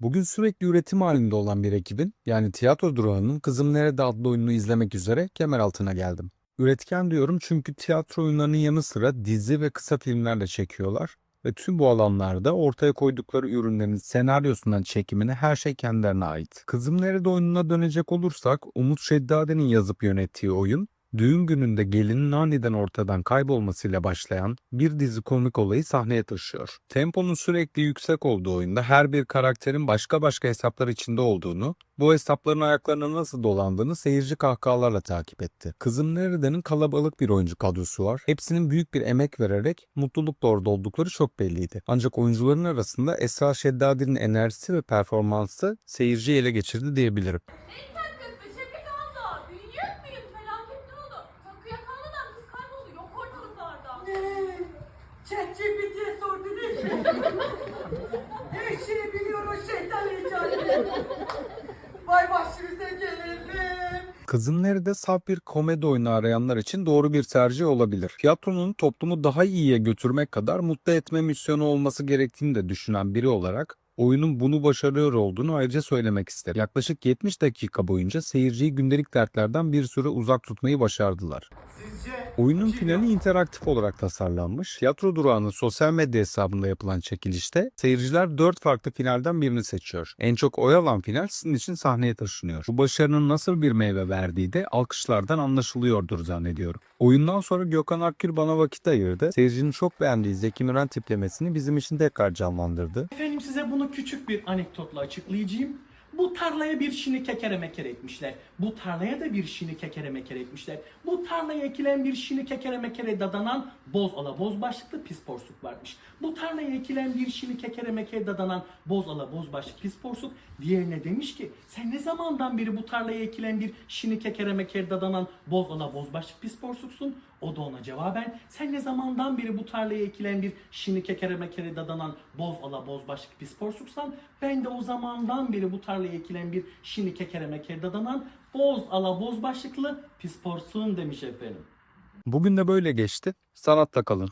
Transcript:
Bugün sürekli üretim halinde olan bir ekibin yani tiyatro durağının Kızım Nerede adlı oyununu izlemek üzere Kemeraltı'na geldim. Üretken diyorum çünkü tiyatro oyunlarının yanı sıra dizi ve kısa filmler de çekiyorlar ve tüm bu alanlarda ortaya koydukları ürünlerin senaryosundan çekimine her şey kendilerine ait. Kızım Nerede oyununa dönecek olursak Umut Şeddade'nin yazıp yönettiği oyun düğün gününde gelinin aniden ortadan kaybolmasıyla başlayan bir dizi komik olayı sahneye taşıyor. Temponun sürekli yüksek olduğu oyunda her bir karakterin başka başka hesaplar içinde olduğunu, bu hesapların ayaklarına nasıl dolandığını seyirci kahkahalarla takip etti. Kızım Nerede'nin kalabalık bir oyuncu kadrosu var. Hepsinin büyük bir emek vererek mutlulukla orada oldukları çok belliydi. Ancak oyuncuların arasında Esra Şeddadi'nin enerjisi ve performansı seyirciyi ele geçirdi diyebilirim. ChatGPT'ye sordunuz mu? Her şeyi biliyor o şeytan ecali. Vay başımıza gelelim. Kızım Nerede saf bir komedi oyunu arayanlar için doğru bir tercih olabilir. Tiyatronun toplumu daha iyiye götürmek kadar mutlu etme misyonu olması gerektiğini de düşünen biri olarak oyunun bunu başarıyor olduğunu ayrıca söylemek isterim. Yaklaşık 70 dakika boyunca seyirciyi gündelik dertlerden bir süre uzak tutmayı başardılar. Sizce Oyunun finali interaktif olarak tasarlanmış. Tiyatro durağının sosyal medya hesabında yapılan çekilişte seyirciler 4 farklı finalden birini seçiyor. En çok oy alan final sizin için sahneye taşınıyor. Bu başarının nasıl bir meyve verdiği de alkışlardan anlaşılıyordur zannediyorum. Oyundan sonra Gökhan Akgül bana vakit ayırdı. Seyircinin çok beğendiği Zeki Müren tiplemesini bizim için tekrar canlandırdı. Efendim size bunu küçük bir anekdotla açıklayacağım. Bu tarlaya bir şini kekere mekere etmişler. Bu tarlaya da bir şini kekere mekere etmişler. Bu tarlaya ekilen bir şini kekere mekere dadanan boz ala boz başlıklı pis porsuk varmış. Bu tarlaya ekilen bir şini kekere mekere dadanan boz ala boz başlıklı pis porsuk diğerine demiş ki sen ne zamandan beri bu tarlaya ekilen bir şini kekere mekere dadanan boz ala boz başlıklı pis porsuksun? O da ona cevaben sen ne zamandan beri bu tarlaya ekilen bir şini kekere mekere dadanan boz ala boz başlık pis porsuksan ben de o zamandan beri bu tarlaya ekilen bir şini kekere mekere dadanan boz ala boz başlıklı pis porsuğum demiş efendim. Bugün de böyle geçti. Sanatta kalın.